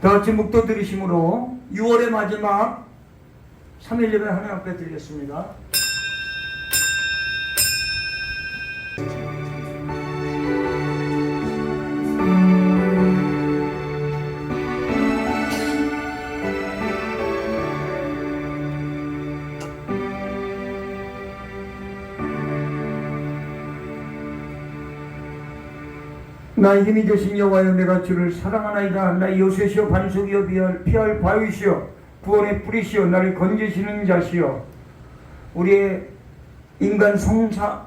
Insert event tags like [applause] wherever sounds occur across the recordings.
다 같이 묵도 들으심으로 6월의 마지막 3일 예배 하나님 앞에 드리겠습니다. 나의 힘이 되신 여호와여 내가 주를 사랑하나이다. 나의 요새시여 반석이여 비할 피할 바위시여 구원의 뿌리시여 나를 건지시는 자시여 우리의 인간 성사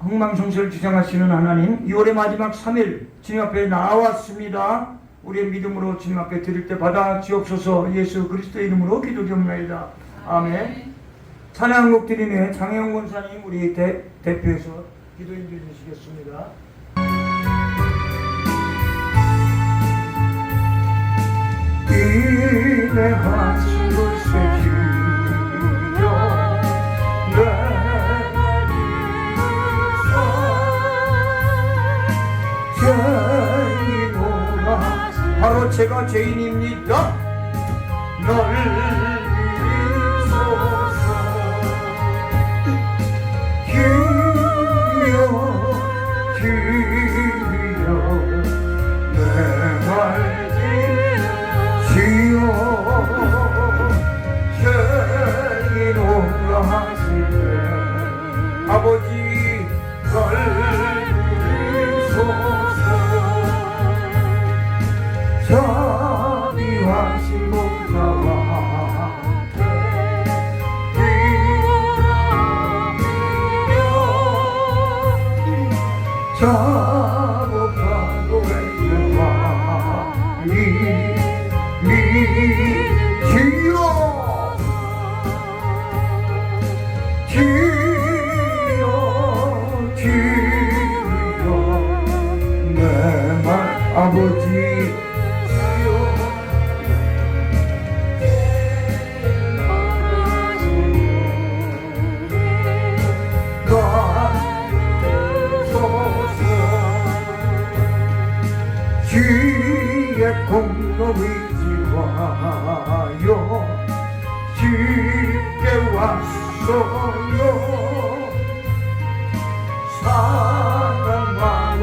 흥망성쇠를 주장하시는 하나님 6월의 마지막 3일 주님 앞에 나왔습니다. 우리의 믿음으로 주님 앞에 드릴 때 받아 주옵소서. 예수 그리스도의 이름으로 기도드립니다. 아멘. 찬양곡 드리네. 장혜영 권사님 우리 대, 대표해서 기도 인도해 주시겠습니다 내 가슴 곳에 주여 내 죄인오라 바로 제가 죄인입니다. 널 주께 왔어요. 사랑 마음을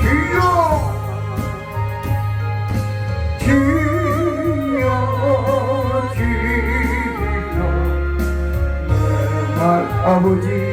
주여 주여 주여 내말 아버지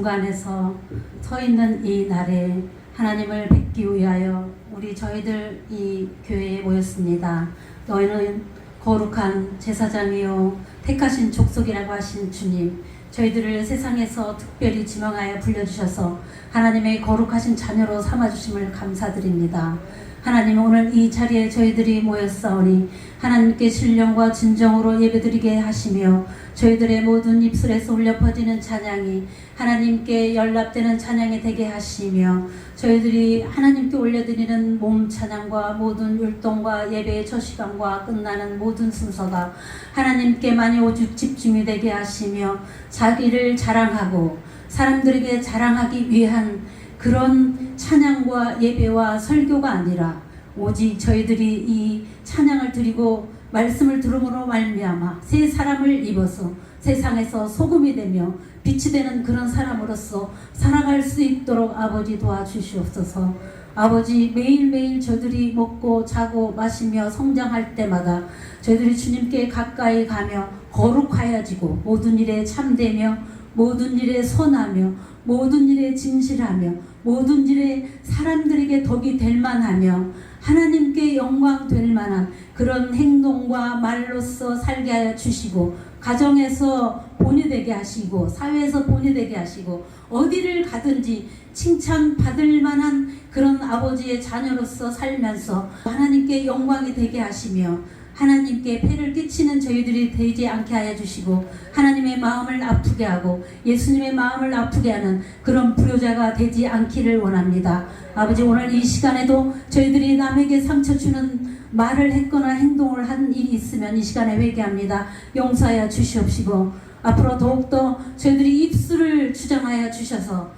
중간에서 서 있는 이 날에 하나님을 뵙기 위하여 우리 저희들 이 교회에 모였습니다. 너희는 거룩한 제사장이요 택하신 족속이라고 하신 주님 저희들을 세상에서 특별히 지명하여 불려주셔서 하나님의 거룩하신 자녀로 삼아주심을 감사드립니다. 하나님 오늘 이 자리에 저희들이 모였사오니 하나님께 신령과 진정으로 예배드리게 하시며 저희들의 모든 입술에서 울려 퍼지는 찬양이 하나님께 연락되는 찬양이 되게 하시며 저희들이 하나님께 올려드리는 몸 찬양과 모든 율동과 예배의 첫 시간과 끝나는 모든 순서가 하나님께만이 오직 집중이 되게 하시며 자기를 자랑하고 사람들에게 자랑하기 위한 그런 찬양과 예배와 설교가 아니라 오직 저희들이 이 찬양을 드리고 말씀을 들음으로 말미암아 새 사람을 입어서 세상에서 소금이 되며 빛이 되는 그런 사람으로서 살아갈 수 있도록 아버지 도와주시옵소서. 아버지 매일매일 저들이 먹고 자고 마시며 성장할 때마다 저희들이 주님께 가까이 가며 거룩하여지고 모든 일에 참되며 모든 일에 선하며 모든 일에 진실하며 모든 일에 사람들에게 덕이 될 만하며 하나님께 영광 될 만한 그런 행동과 말로써 살게 하여 주시고 가정에서 본이 되게 하시고 사회에서 본이 되게 하시고 어디를 가든지 칭찬 받을 만한 그런 아버지의 자녀로서 살면서 하나님께 영광이 되게 하시며 하나님께 폐를 끼치는 저희들이 되지 않게 하여 주시고 하나님의 마음을 아프게 하고 예수님의 마음을 아프게 하는 그런 불효자가 되지 않기를 원합니다. 아버지 오늘 이 시간에도 저희들이 남에게 상처 주는 말을 했거나 행동을 한 일이 있으면 이 시간에 회개합니다. 용서하여 주시옵시고 앞으로 더욱더 저희들이 입술을 주장하여 주셔서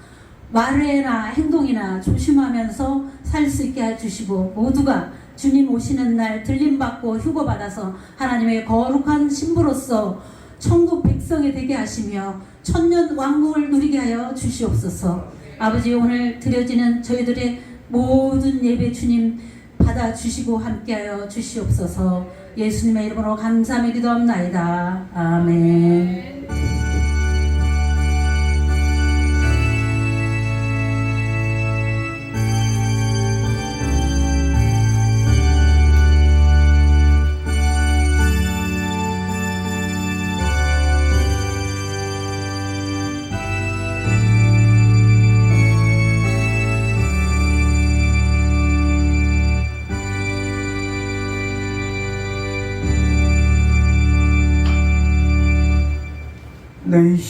말이나 행동이나 조심하면서 살 수 있게 해주시고 모두가 주님 오시는 날 들림받고 휴거받아서 하나님의 거룩한 신부로서 천국 백성이 되게 하시며 천년 왕국을 누리게 하여 주시옵소서. 아버지 오늘 드려지는 저희들의 모든 예배 주님 받아주시고 함께하여 주시옵소서. 예수님의 이름으로 감사하며 기도합나이다. 아멘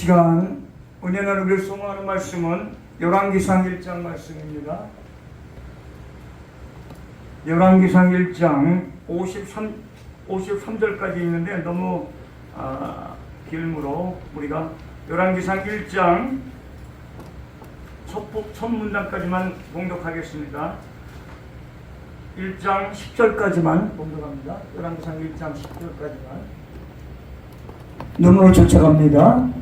시간 은혜 나누기를 소망하는 말씀은 열왕기상 1장 말씀입니다. 열왕기상 1장 53, 53절까지 있는데 너무 아, 길므로 우리가 열왕기상 1장 첫, 부- 첫 문단까지만 봉독하겠습니다. 1장 10절까지만 봉독합니다. 열왕기상 1장 10절까지만 눈으로 쫓아갑니다.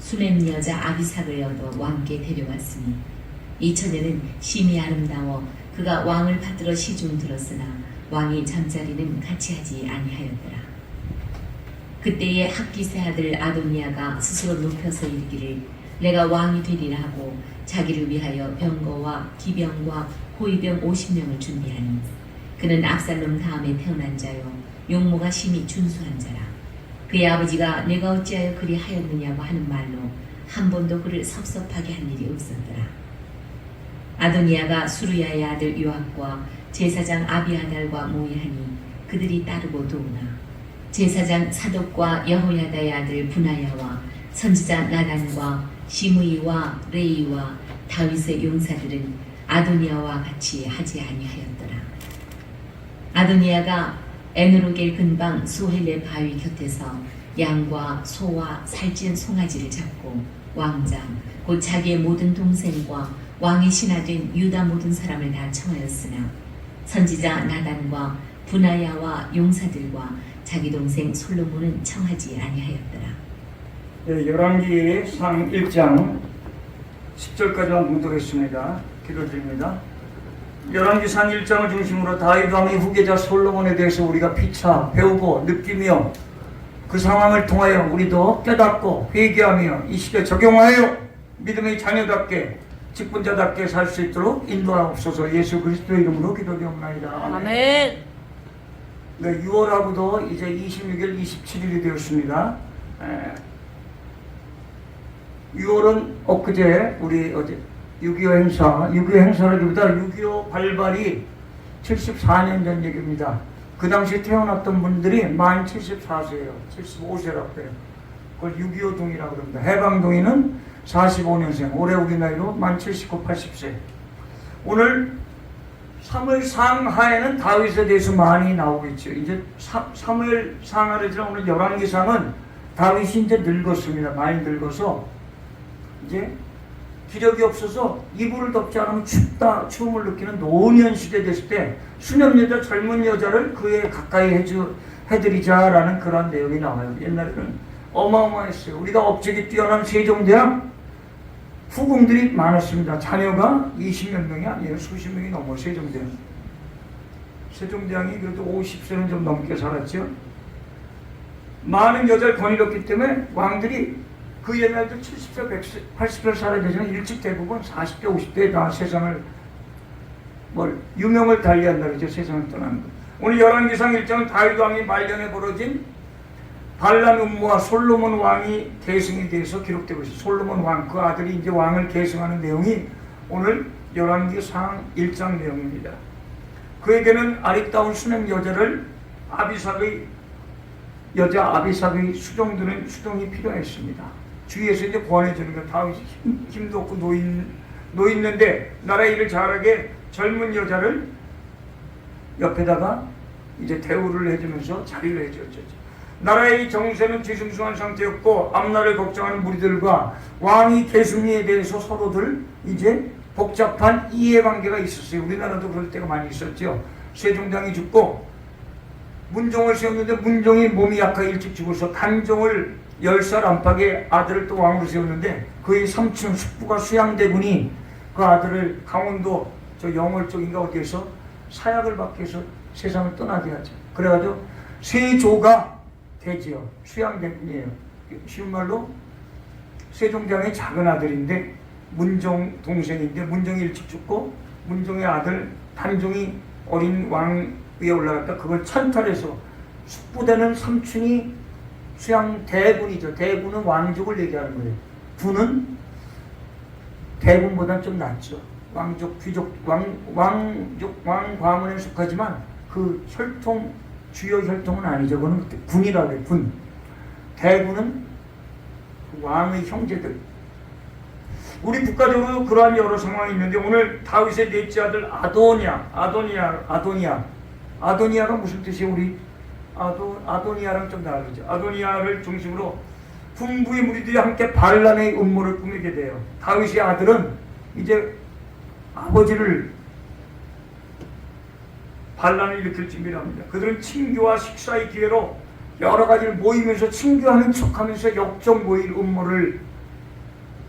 수렘 여자 아비삭을 얻어 왕께 데려왔으니 이 처녀는 심히 아름다워 그가 왕을 받들어 시중 들었으나 왕이 잠자리는 같이 하지 아니하였더라. 그때에 학기세 아들 아도니아가 스스로 높여서 이르기를 내가 왕이 되리라 하고 자기를 위하여 병거와 기병과 호위병 50명을 준비하니 그는 압살롬 다음에 태어난 자요 용모가 심히 준수한 자라 그의 아버지가 내가 어찌하여 그리 하였느냐고 하는 말로 한 번도 그를 섭섭하게 한 일이 없었더라. 아도니아가 수르야의 아들 요압과 제사장 아비아달과 모의하니 그들이 따르고 도우나 제사장 사독과 여호야다의 아들 분하야와 선지자 나단과 시므이와 레이와 다윗의 용사들은 아도니아와 같이 하지 아니하였더라. 아도니아가 에누로겔 근방 소헬레 바위 곁에서 양과 소와 살찐 송아지를 잡고 왕장 곧 자기의 모든 동생과 왕의 신하된 유다 모든 사람을 다 청하였으나 선지자 나단과 분하야와 용사들과 자기 동생 솔로몬은 청하지 아니하였더라. 네, 열왕기 상 1장 10절까지만 봉독했습니다. 기도드립니다. 열왕기 상 1장을 중심으로 다윗 왕의 후계자 솔로몬에 대해서 우리가 피차 배우고 느끼며 그 상황을 통하여 우리도 깨닫고 회개하며 이 시대 적용하여 믿음의 자녀답게 직분자답게 살 수 있도록 인도하옵소서 예수 그리스도의 이름으로 기도드옵나이다. 아멘. 네, 6월하고도 이제 26일, 27일이 되었습니다. 에, 6월은 엊그제 우리 어제 6.25 행사, 6.25 행사라기보다 6.25 발발이 74년 전 얘기입니다. 그 당시 태어났던 분들이 만 74세예요. 75세라고 해요. 그걸 6.25 동이라고 그럽니다. 해방동의는 45년생, 올해 우리 나이로 만 79, 80세. 오늘 3월 상하에는 다윗에 대해서 많이 나오고 있죠. 이제 3월 상하를 지나 오늘 열왕기상은 다윗이 이제 늙었습니다. 많이 늙어서 이제 기력이 없어서 이불을 덮지 않으면 춥다, 추움을 느끼는 노년 시대 됐을 때 수년 여자, 젊은 여자를 그에 가까이 해주, 해드리자라는 그런 내용이 나와요. 옛날에는 어마어마했어요. 우리가 업적이 뛰어난 세종대왕 후궁들이 많았습니다. 자녀가 20몇 명이 아니에요. 수십 명이 넘어 세종대왕. 세종대왕이 그래도 50세는 좀 넘게 살았죠. 많은 여자를 권위롭기 때문에 왕들이 그 옛날도 70세, 100세, 80세 살아야 되지만 일찍 대부분 40대, 50대에 다 세상을 뭘 유명을 달리한다 그러죠. 세상을 떠나는 거. 오늘 열왕기상 일정은 다윗 왕이 말년에 벌어진 반란 음모와 솔로몬 왕이 계승에 대해서 기록되고 있어요. 솔로몬 왕, 그 아들이 이제 왕을 계승하는 내용이 오늘 열왕기상 1장 내용입니다. 그에게는 아리따운 수냄 여자를 아비삭의 여자 아비삭의 수종들은 수종이 필요했습니다. 주위에서 이제 구원해 주는 거 다윗이 힘, 힘도 없고 노인 노인는데 나라 일을 잘하게 젊은 여자를 옆에다가 이제 대우를 해주면서 자리를 해줬죠. 나라의 정세는 뒤숭숭한 상태였고 앞날을 걱정하는 무리들과 왕이 계승리에 대해서 서로들 이제 복잡한 이해관계가 있었어요. 우리나라도 그럴 때가 많이 있었죠. 세종장이 죽고 문종을 세웠는데 문종이 몸이 약하 일찍 죽어서 단종을 열살 안팎의 아들을 또 왕으로 세웠는데 그의 삼촌 숙부가 수양대군이 그 아들을 강원도 저 영월 쪽인가 어디에서 사약을 받게 해서 세상을 떠나게 하죠. 그래가지고 세조가 되지요. 수양대군이에요. 쉬운 말로 세종장의 작은 아들인데 문종 동생인데 문종이 일찍 죽고 문종의 아들 단종이 어린 왕 위에 올라갔다 그걸 찬탈해서 숙부되는 삼촌이 수양 대군이죠. 대군은 왕족을 얘기하는 거예요. 군은 대군보다는 좀 낫죠. 왕족, 귀족, 왕, 왕족, 왕 과문에 속하지만 그 혈통, 주요 혈통은 아니죠. 그거는 군이라고 해요. 군. 대군은 왕의 형제들. 우리 국가적으로 그러한 여러 상황이 있는데 오늘 다윗의 넷째 아들 아도니아, 아도니아, 아도니아, 아도니아가 무슨 뜻이에요? 우리 아도 아도니아랑 좀 다르죠. 아도니아를 중심으로 군부의 무리들이 함께 반란의 음모를 꾸미게 돼요. 다윗의 아들은 이제 아버지를 반란을 일으킬 준비를 합니다. 그들은 친교와 식사의 기회로 여러 가지를 모이면서 친교하는 척하면서 역적 모일 음모를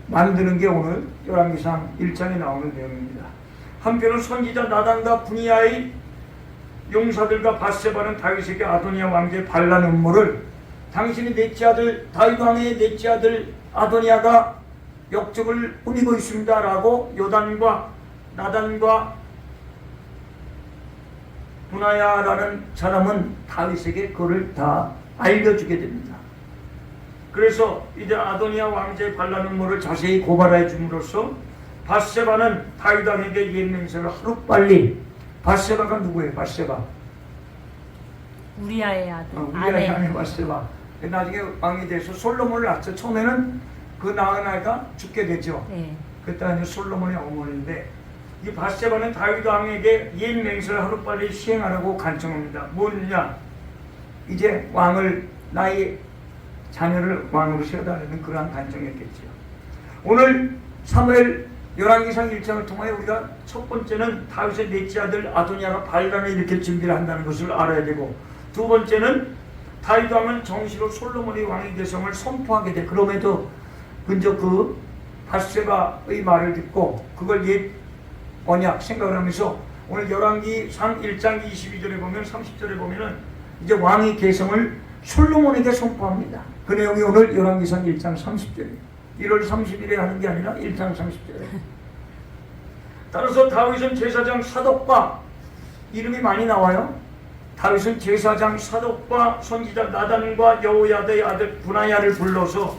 만드는 게 오늘 열왕기상 1장에 나오는 내용입니다. 한편은 선지자 나단과 분이야의 용사들과 바세바는 다윗에게 아도니아 왕제의 반란 음모를 당신의 넷째 아들 다윗 왕의 넷째 아들 아도니아가 역적을 꾸미고 있습니다라고 요단과 나단과 분하야라는 사람은 다윗에게 그를 다 알려주게 됩니다. 그래서 이제 아도니아 왕제의 반란 음모를 자세히 고발해 줌으로써 바세바는 다윗 왕에게 옛 맹세를 하루빨리 바세바가 누구예요? 바세바. 우리아의 아들 어, 아내 우리가 향해 바세바. 나중에 왕이 돼서 솔로몬을 낳죠. 처음에는 그 낳은 아이가 죽게 되죠. 네. 그때 이제 솔로몬의 어머니인데 이 바세바는 다윗 왕에게 옛 맹세를 하루빨리 시행하라고 간청합니다. 뭐냐? 이제 왕을 나의 자녀를 왕으로 세워달라는 그러한 간청이었겠죠. 오늘 3월 열왕기상 일장을 통하여 우리가 첫 번째는 다윗의 넷째 아들 아도니아가 반란을 일으킬 준비를 한다는 것을 알아야 되고 두 번째는 다윗 왕은 정시로 솔로몬의 왕의 대성을 선포하게 돼. 그럼에도 근저 그 바세바의 말을 듣고 그걸 옛 언약 생각을 하면서 오늘 열왕기상 1장 22절에 보면 30절에 보면은 이제 왕의 계성을 솔로몬에게 선포합니다. 그 내용이 오늘 열왕기상 1장 30절이에요. 1월 30일에 하는 게 아니라 1장 30절에. 따라서 다윗은 제사장 사독과 이름이 많이 나와요. 다윗은 제사장 사독과 선지자 나단과 여호야다의 아들 분하야를 불러서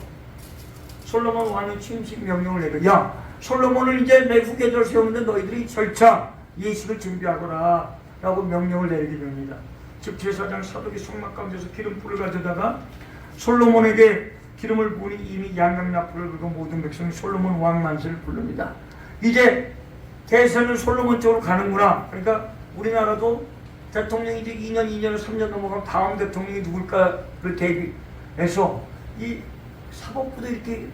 솔로몬 왕이 침식 명령을 내려 야 솔로몬을 이제 내 후계자로 세우는데 너희들이 절차 예식을 준비하거라 라고 명령을 내리게 됩니다. 즉 제사장 사독이 성막 가운데서 기름 불을 가져다가 솔로몬에게 기름을 부으니 이미 양강 나풀을 그고 모든 백성이 솔로몬 왕 만세를 부릅니다. 이제 대세는 솔로몬 쪽으로 가는구나. 그러니까 우리나라도 대통령이 이제 2년, 2년, 3년 넘어가면 다음 대통령이 누굴까를 대비해서 이 사법부도 이렇게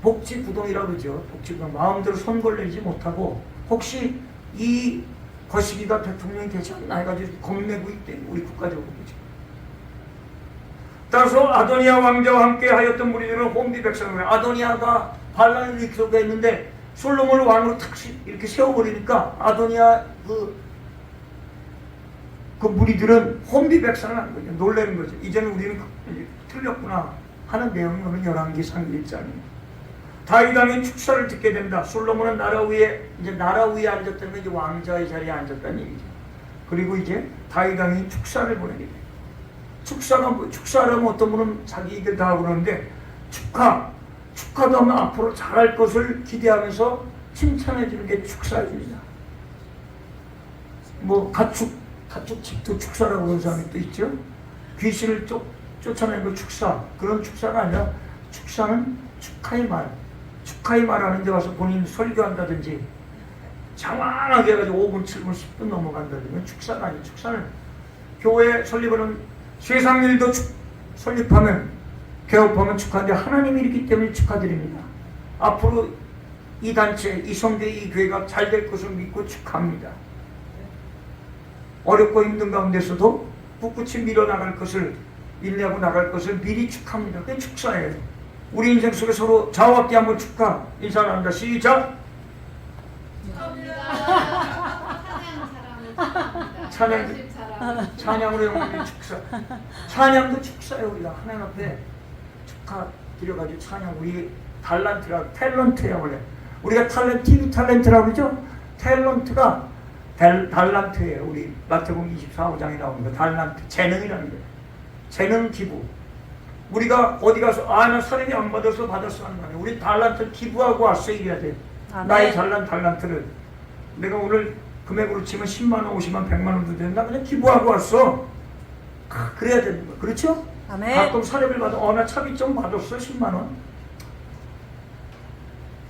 복지부동이라고 그러죠. 복지부동. 마음대로 손걸 내지 못하고 혹시 이 거시기가 대통령이 되지 않나 해가지고 겁내고 있대. 우리 국가적으로 그죠. 따라서 아도니아 왕자와 함께 하였던 무리들은 혼비 백성을 아도니아가 반란을 일으키려고 했는데 솔로몬을 왕으로 탁 시- 이렇게 세워버리니까 아도니아 그, 그 무리들은 혼비 백성을 하는 거죠. 놀라는 거죠. 이제는 우리는 틀렸구나 하는 열왕기 상기 1장입니다. 다윗 왕의 축사를 듣게 된다. 솔로몬은 나라 위에 이제 나라 위에 앉았다는 건 이제 왕자의 자리에 앉았다는 얘기죠. 그리고 이제 다윗 왕이 축사를 보내게 돼. 축사가 뭐, 축사라면 어떤 분은 자기 얘기를 다 그러는데 축하, 축하도 하면 앞으로 잘할 것을 기대하면서 칭찬해 주는 게 축사입니다. 뭐 가축, 가축집도 축사라고 그러는 사람이 또 있죠. 귀신을 쫓, 쫓아내는 거 축사. 그런 축사가 아니라 축사는 축하의 말. 축하의 말 하는 데 와서 본인 설교한다든지 장황하게 해가지고 5분, 7분, 10분 넘어간다든지 축사가 아니에요. 축사는 교회 설립하는 세상 일도 축- 설립하면 개업하면 축하인데 하나님이 있기 때문에 축하드립니다. 앞으로 이 단체, 이 성대, 이 교회가 잘 될 것을 믿고 축하합니다. 어렵고 힘든 가운데서도 꿋꿋이 밀어나갈 것을 인내하고 나갈 것을 미리 축하합니다. 그게 축사예요. 우리 인생 속에 서로 자와께 한번 축하 인사를 합니다. 시작! 찬양. 찬양으로 영광의 축사. 찬양도 축사예요 우리가. 하나님 앞에 축하 드려가지고 찬양 우리 달란트라 탤런트야 원래. 우리가 탤런트 TV 탤런트라고 그러죠? 탤런트가 달, 달란트예요 우리. 마태복음 24, 5장에 나오는 거 달란트 재능이라는 거예요 재능 기부. 우리가 어디 가서 아나 사람이 안 받아서 받았어 하는 거 아니에요. 우리 달란트 기부하고 왔어 이래야 돼. 아멘. 나의 잘난 달란트를. 내가 오늘 금액으로 치면 10만 원, 50만 원, 100만 원도 된다? 그냥 기부하고 왔어. 아, 그래야 되는 거야. 그렇죠? 아멘. 가끔 사례를 받아 어 나 차비 좀 받았어 10만 원.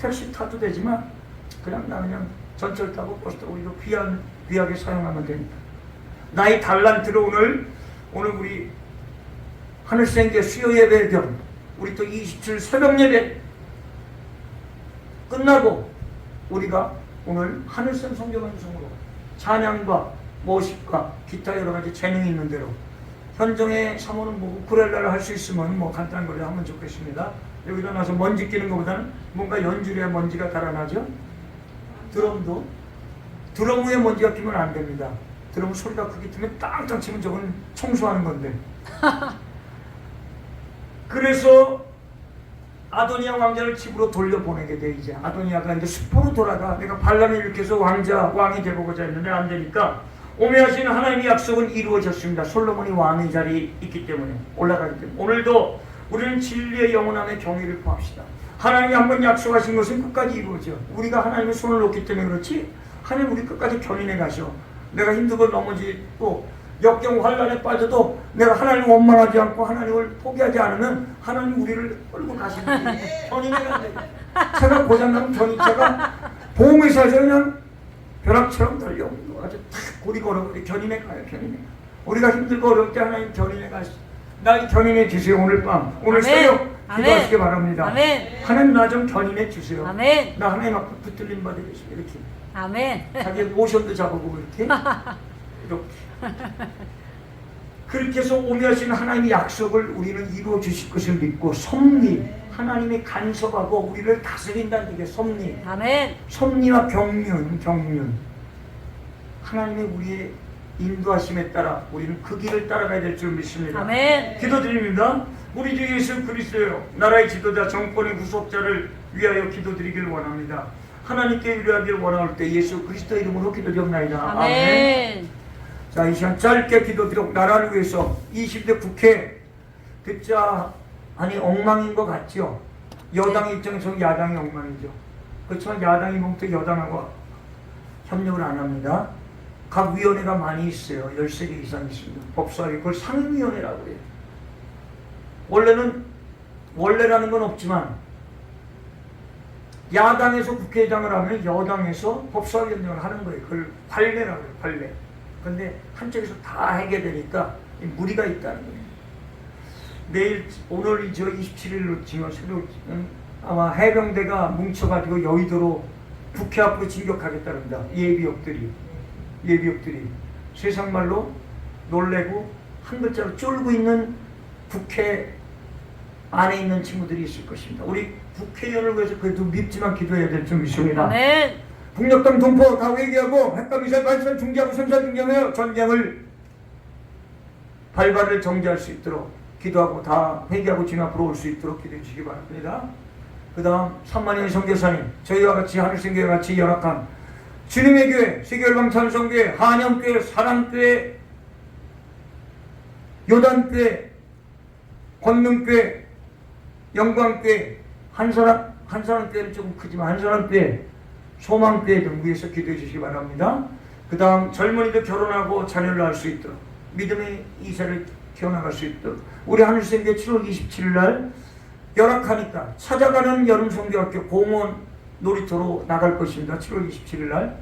택시 타도 되지만 그냥 나 그냥 전철 타고 버스 타고 이거 귀한 귀하게 사용하면 되니까 나의 달란트를 오늘 오늘 우리 하늘생계 수요 예배 겸 우리 또 27 새벽 예배 끝나고 우리가 오늘 하늘샘 성교방송으로 찬양과 모십과 기타 여러 가지 재능이 있는 대로 현정의 사모는 뭐 우쿨렐레를 할 수 있으면 뭐 간단한 걸로 하면 좋겠습니다. 여기다 나서 먼지 끼는 것보다는 뭔가 연주를 해야 먼지가 달아나죠. 드럼도 드럼 위에 먼지가 끼면 안 됩니다. 드럼 소리가 크게 들면 땅땅 치면 저건 청소하는 건데. [laughs] 그래서 아도니아 왕자를 집으로 돌려보내게 돼 이제. 아도니아가 이제 숲으로 돌아가 내가 반란을 일으켜서 왕자 왕이 되고자 했는데 안 되니까 오매하신 하나님의 약속은 이루어졌습니다. 솔로몬이 왕의 자리에 있기 때문에 올라가기 때문에. 오늘도 우리는 진리의 영원함의 경위를 구합시다. 하나님이 한번 약속하신 것은 끝까지 이루어져. 우리가 하나님의 손을 놓기 때문에 그렇지 하나님 우리 끝까지 견인해 가셔. 내가 힘들고 넘어지고 역경 환란에 빠져도 내가 하나님을 원망하지 않고 하나님을 포기하지 않으면 하나님 우리를 끌고 가시는 [laughs] 분이 견인해가 돼. 차가 고장나면 견인차가 보험회사에서 그냥 벼락처럼 달려 아주 탁 고리 걸어버리 견인해 가요 견인해 우리가 힘들고 어려울 때 하나님 견인해 가시 날 견인해 주세요 오늘 밤 오늘 아멘. 새벽 아멘. 기도하시기 바랍니다 아멘. 하나님 나 좀 견인해 주세요 아멘. 나 하나님 앞에 붙들림 받으겠습니다 이렇게 아멘. 자기 모션도 잡아보고 이렇게 [laughs] 이렇게 [laughs] 그렇게 해서 오며신 하나님의 약속을 우리는 이루어 주실 것을 믿고 섭리 하나님의 간섭하고 우리를 다스린다는 얘기예요 섭리 아멘. 섭리와 경륜 경륜 하나님의 우리의 인도하심에 따라 우리는 그 길을 따라가야 될 줄 믿습니다 아멘. 기도드립니다. 우리 주 예수 그리스도요 나라의 지도자 정권의 구속자를 위하여 기도드리기를 원합니다. 하나님께 의뢰하기를 원할 때 예수 그리스도 이름으로 기도드립니다. 아멘. 자, 이 시간 짧게 기도드리고 나라를 위해서 20대 국회 듣자 아니 엉망인 것 같죠? 여당 입장에서 야당이 엉망이죠. 그렇지만 야당이 보면 또 여당하고 협력을 안 합니다. 각 위원회가 많이 있어요. 13개 이상 있습니다. 법사위 그걸 상임위원회라고 해요. 원래는 원래라는 건 없지만 야당에서 국회의장을 하면 여당에서 법사위원장을 하는 거예요. 그걸 관례라고 해요. 관례. 근데 한쪽에서 다 하게 되니까 이 무리가 있다는 거예요. 내일 오늘이 저 27일로 지금 새로 응? 아마 해병대가 뭉쳐가지고 여의도로 국회 앞으로 진격하겠다는다. 예비역들이 예비역들이 세상 말로 놀래고 한 글자로 쫄고 있는 국회 안에 있는 친구들이 있을 것입니다. 우리 국회의원을 위해서 그래도 밉지만 기도해야 될점 있습니다. 아 멘. 북녘당 동포 다 회개하고 핵과미사일 발사 중지하고 선사 중지하며 전쟁을 발발을 정지할 수 있도록 기도하고 다 회개하고 진 앞으로 올 수 있도록 기도해 주시기 바랍니다. 그 다음 삼만인 선교사님 저희와 같이 하늘생교회 같이 열악한 주님의 교회 세계열방 찬성교회 한영교회 사랑교회 요단교회 권능교회 영광교회 한사람 한사람교회는 조금 크지만 한사람교회 소망교회 등 위해서 기도해 주시기 바랍니다. 그 다음 젊은이들 결혼하고 자녀를 낳을 수 있도록 믿음의 이세를 키워나갈 수 있도록 우리 하늘생교 7월 27일 날 열악하니까 찾아가는 여름성교학교 공원 놀이터로 나갈 것입니다. 7월 27일 날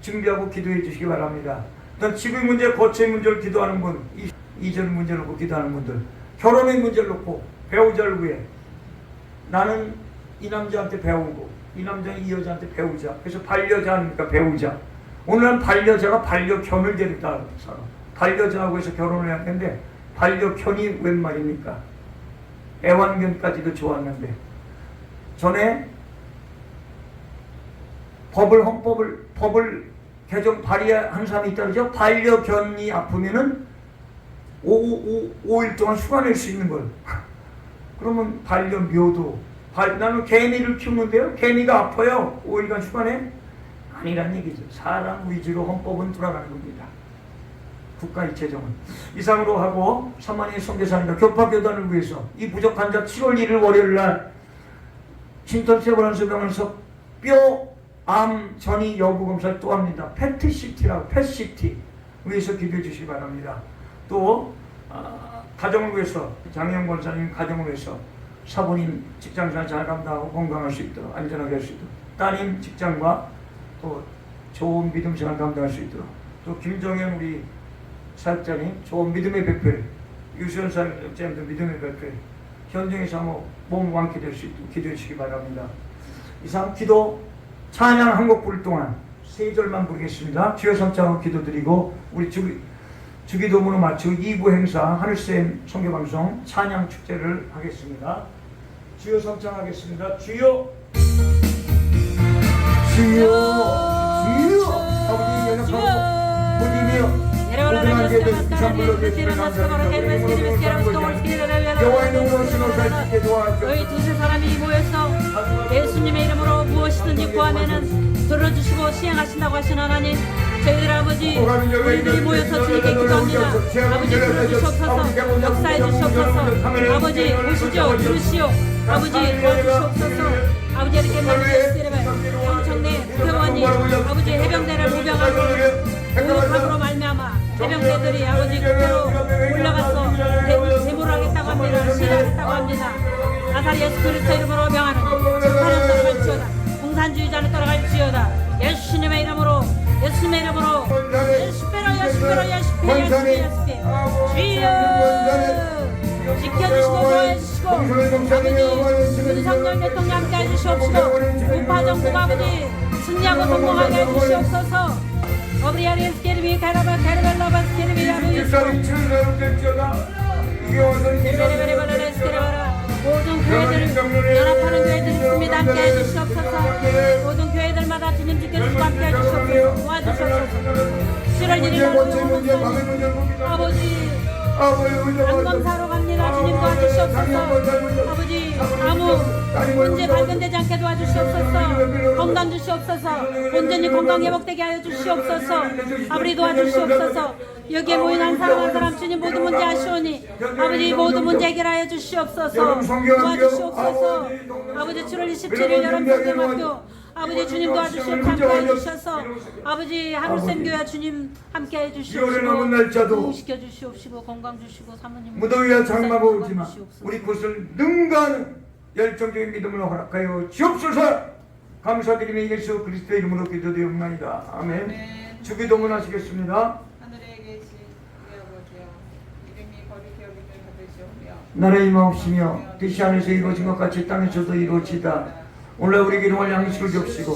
준비하고 기도해 주시기 바랍니다. 또 지구의 문제, 거처의 문제를 기도하는 분, 이- 이전 문제를 놓고 기도하는 분들, 결혼의 문제를 놓고 배우자를 위해 나는 이 남자한테 배우고 이 남자는 이 여자한테 배우자. 그래서 반려자 아닙니까? 배우자. 오늘은 반려자가 반려견을 데리다 살아. 반려자하고 해서 결혼을 되는데 반려견이 웬 말입니까? 애완견까지도 좋았는데 전에 법을 헌법을 법을 개정 발의한 사람이 있다 그러죠. 반려견이 아프면은 5, 5, 5일 동안 휴가 낼 수 있는 걸. 그러면 반려묘도 발, 나는 개미를 키우는데요. 개미가 아파요. 5일간 휴가 내? 아니란 얘기죠. 사람 위주로 헌법은 돌아가는 겁니다. 국가의 재정은 이상으로 하고 사만의 선교사님과 교파교단을 위해서 이 부족한 자 7월 1일 월요일 날 신ton 세브란스 병원에서 뼈암 전이 여부 검사를 또 합니다. 패트시티라고 패시티 위해서 기도해 주시기 바랍니다. 또 아, 가정을 위해서 장영 권사님 가정을 위해서 사부님 직장생활 잘 감당하고 건강할 수 있도록 안전하게 할 수 있도록 따님 직장과 또 좋은 믿음 생활 감당할 수 있도록 또 김정현 우리 사역자님 좋은 믿음의 배필 유수연 사역자님도 믿음의 배필 현정의 사모 몸 완쾌될 수 있도록 기도해 주시기 바랍니다. 이상 기도 찬양 한 곡 부를 동안 세 절만 부르겠습니다. 주여 삼창으로 기도드리고 우리 주, 주기도문을 마치고 2부 행사 하늘쌤 성교방송 찬양 축제를 하겠습니다. 주여 삼창하겠습니다. 주여 주여 주여 아버지 연락하고 부디며 모든 죄들 이상 불러주시면 감사드립니다. 여 너희 두세 사람이 모여서 예수님의 이름으로 무엇이든지 구하면은 들어주시고 시행하신다고 하신 하나님 저희들 아버지 우리들이 모여서 주님께 기도합니다. 아버지 들어주시옵소서 역사해 주시옵소서. 아버지 오시죠 들으시오. 아버지 도와주시옵소서. 아버지 이렇게 만드시기를 청청내 국회의원이 아버지 해병대를 모병하고 오력함으로 말미암아 해병대들이 아버지 국회로 올라가서 대- 대모를 하겠다고 합니다 시행하겠다고 합니다. 나살 예수 그리스도 이름으로 명하는 재판은 떠나갈지어다. 공산주의자는 떠나갈지어다. 예수님의 이름으로 예수님의 이름으로. 예수빼로 예수빼로 예수빼 예수빼 예수빼 주여! 지켜주시고 도와주시고 아버지 윤석열 대통령 함께 해주시옵시고 우파 정부가 아버지 승리하고 성공하게 해주시옵소서 케르비 카라바 카르벨라바 케르비 아루이스 일사를 치는 될지어다 이게 와서 베레베레베레레스 케르바라 모든 교회들 연합하는 교회들 있습니다. 함께 해주시옵소서. 모든 교회들마다 주님 지켜주시고 함께 해주시옵소서. 도와주시옵소서. 7월 1일 날 아버지. 안검사로 갑니다. 주님 도와주시옵소서. 아버지 아무 문제 발견되지 않게 도와주시옵소서. 건강 주시옵소서. 온전히 건강 회복되게 하여 주시옵소서. 아버지 도와주시옵소서. 여기에 모인 한 사람 한 사람 주님 모든 문제 아시오니 아버지 모든 문제 해결하여 주시옵소서. 도와주시옵소서. 아버지 7월 27일 여름 성경학교 아버지 주님 도와주시고 함께 해주셔서 아버지 하늘샘 교회 주님 함께 해주시옵시고 날짜도 부흥시켜 주시옵시고 건강 주시고 사모님 무더위와 장마가 오지만. 우리 곳을 능가하는 열정적인 믿음으로 허락하여 주옵소서. 감사드리며 예수 그리스도의 이름으로 기도드리옵나이다. 아멘. 아멘. 주기도문 하시겠습니다. 하늘에 계신 우리 아버지여 이름이 거룩히 여김을 받으시오며 나라의 마옵시며 뜻이 하늘에서 이루어진 것 같이 땅에서도 이루어지다. 오늘 우리에게 일용할 양식을 줍시고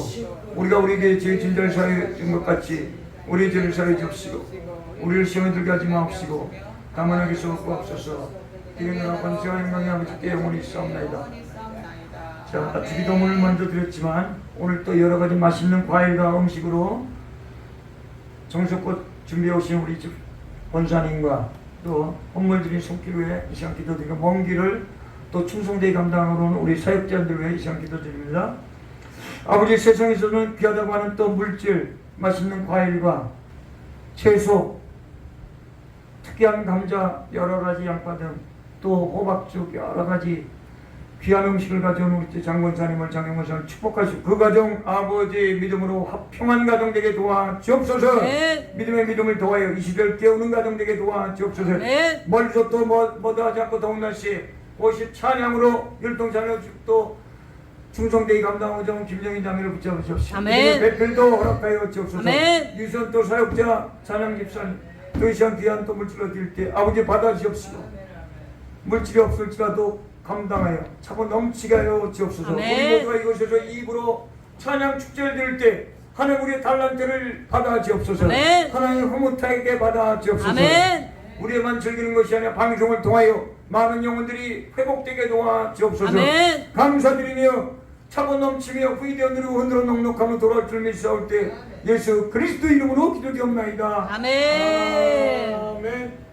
우리가 우리에게 죄 진절 사해 준것 같이 우리의 죄를 사해 줍시고 우리를 시험에 들게 하지 마옵시고 다만 하게서 구하옵소서. 이는 권세와 영광이 아버지께 영원히 있사옵나이다 자, 주기도문을 먼저 드렸지만 오늘 또 여러 가지 맛있는 과일과 음식으로 정성껏 준비해 오신 우리 집 권사님과 또 헌물들이 위해 이 시간 기도드리고 먼 길을 또 충성대에 감당하러 온 우리 사역자들 위해 이 시간 기도드립니다. 아버지 세상에서는 귀하다고 하는 또 물질, 맛있는 과일과 채소, 특이한 감자, 여러 가지 양파 등 또 호박죽 여러 가지 귀한 음식을 가져온 우리 장권사님을 장영권사를 축복하시고 그 가정 아버지의 믿음으로 화평한 가정 되게 도와 주옵소서 아멘. 믿음의 믿음을 도와요 이 시대를 깨우는 가정 되게 도와 주옵소서 아멘. 멀리서 또 뭐, 뭐도 하지 않고 더운 날씨 오십 찬양으로 율동찬양 또 충성대의 감당하고자 온 김정인 장로를 붙잡으십시오 아멘. 배필도 허락하여 주옵소서 아멘. 유선 또 사역자 찬양 집사님 또이 시간 귀한 또 물질로 드릴 때 아버지 받아주십시오 물질이 없을지라도 감당하여 차고 넘치게 하여 주옵소서 아멘. 우리 모두가 이곳에서 입으로 찬양 축제를 드릴 때 하나님 우리의 달란트를 받아 주옵소서 아멘. 하나님 흐뭇하게 받아 주옵소서 아멘. 우리만 즐기는 것이 아니라 방송을 통하여 많은 영혼들이 회복되게 도와 주옵소서 아멘. 감사드리며 차고 넘치며 후이되어 누리고 흔들어 넉넉하며 돌아올 줄 믿사올 때 예수 그리스도 이름으로 기도되옵나이다 아멘. 아멘